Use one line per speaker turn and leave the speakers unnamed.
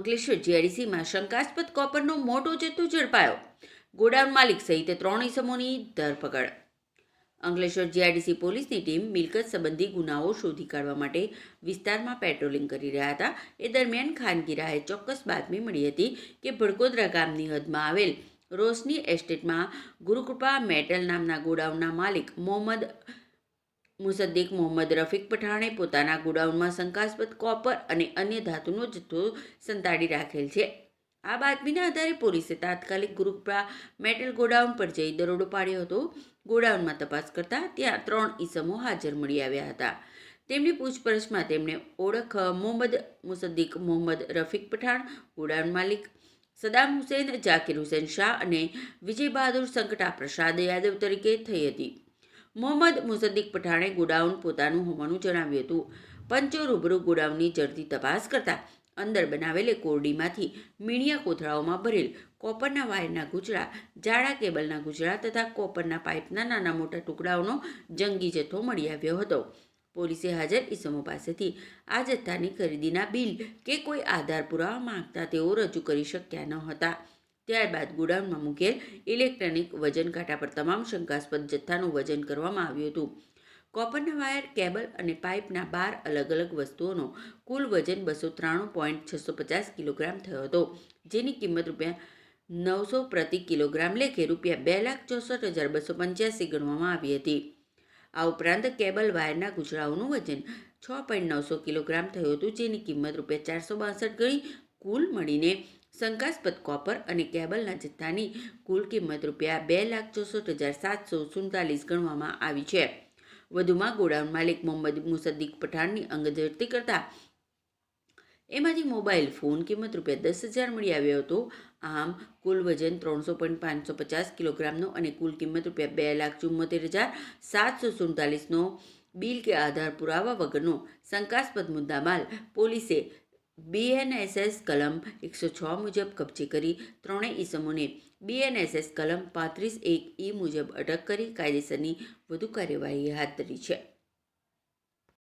અંકલેશ્વર જીઆઈડીસીમાં શંકાસ્પદ કોપરનો મોટો જથ્થો ઝડપાયો. ગોડાઉન માલિક સહિત ત્રણ ઇસમોની ધરપકડ. અંકલેશ્વર જીઆઈડીસી પોલીસની ટીમ મિલકત સંબંધી ગુનાઓ શોધી કાઢવા માટે વિસ્તારમાં પેટ્રોલિંગ કરી રહ્યા હતા. એ દરમિયાન ખાનગી રાહે ચોક્કસ બાતમી મળી હતી કે ભડકોદરા ગામની હદમાં આવેલ રોશની એસ્ટેટમાં ગુરુકૃપા મેટલ નામના ગોડાઉનના માલિક મોહમ્મદ મુસદ્દીક મોહમ્મદ રફીક પઠાણે પોતાના ગોડાઉનમાં શંકાસ્પદ કોપર અને અન્ય ધાતુનો જથ્થો સંતાડી રાખેલ છે. આ બાતમીના આધારે પોલીસે તાત્કાલિક ગુરુકૃપા મેટલ ગોડાઉન પર જઈ દરોડો પાડ્યો હતો. ગોડાઉનમાં તપાસ કરતા ત્યાં ત્રણ ઈસમો હાજર મળી આવ્યા હતા. તેમની પૂછપરછમાં તેમણે ઓળખ મોહમ્મદ મુસદ્દીક મોહમ્મદ રફીક પઠાણ, ગોડાઉન માલિક સદામ હુસેન, જાકીર હુસેન શાહ અને વિજય બહાદુર સંકટા પ્રસાદ યાદવ તરીકે થઈ હતી. મોહમ્મદ મુસદ્દીક પઠાણે ગોડાઉન પોતાનું હોવાનું જણાવ્યું હતું. પંચો રૂબરૂ ગોડાઉનની ઝડપી તપાસ કરતા અંદર બનાવેલી કોરડીમાંથી મીણિયા કોથળાઓમાં ભરેલ કોપરના વાયરના ગુજરા, જાડા કેબલના ગુજરા તથા કોપરના પાઇપના નાના મોટા ટુકડાઓનો જંગી જથ્થો મળી આવ્યો હતો. પોલીસે હાજર ઈસમો પાસેથી આ જથ્થાની ખરીદીના બિલ કે કોઈ આધાર પુરાવા માંગતા તેઓ રજૂ કરી શક્યા ન હતા. ત્યારબાદ ગોડાઉનમાં મૂકેલ ઇલેક્ટ્રોનિક વજન કાંટા પર તમામ શંકાસ્પદ જથ્થાનું વજન કરવામાં આવ્યું હતું. કોપરના વાયર, કેબલ અને પાઇપના બાર અલગ અલગ વસ્તુઓનો કુલ વજન બસો ત્રાણું પોઈન્ટ છસો પચાસ કિલોગ્રામ થયો હતો, જેની કિંમત રૂપિયા નવસો પ્રતિ કિલોગ્રામ લેખે રૂપિયા બે લાખ ચોસઠ હજાર બસો પંચ્યાસી ગણવામાં આવી હતી. આ ઉપરાંત કેબલ વાયરના ગુજરાઓનું વજન છ પોઈન્ટ નવસો કિલોગ્રામ થયું હતું, જેની કિંમત રૂપિયા ચારસો બાસઠ ગણી કુલ મળીને શંકાસ્પદ કોપર અને કેબલના જથ્થાની કુલ કિંમત રૂપિયા બે લાખ ચોસઠ હજાર સાતસો સુડતાલીસ ગણવામાં આવી છે. વધુમાં ગોડાઉન માલિક મોહમ્મદ મુસદ્દીક પઠાણની અંગ ઝડપી કરતા એમાંથી મોબાઈલ ફોન કિંમત રૂપિયા દસ હજાર મળી આવ્યો હતો. આમ, કુલ વજન ત્રણસો પોઈન્ટ પાંચસો પચાસ કિલોગ્રામનો અને કુલ કિંમત રૂપિયા બે લાખ ચુમ્મોતેર હજાર સાતસો સુડતાલીસનો બિલ કે આધાર પુરાવા વગરનો શંકાસ્પદ મુદ્દામાલ પોલીસે બીએનએસએસ કલમ એકસો છ મુજબ કબજે કરી ત્રણેય ઇસમોને બીએનએસએસ કલમ પાંત્રીસ એક ઈ મુજબ અટક કરી કાયદેસરની વધુ કાર્યવાહી હાથ ધરી છે.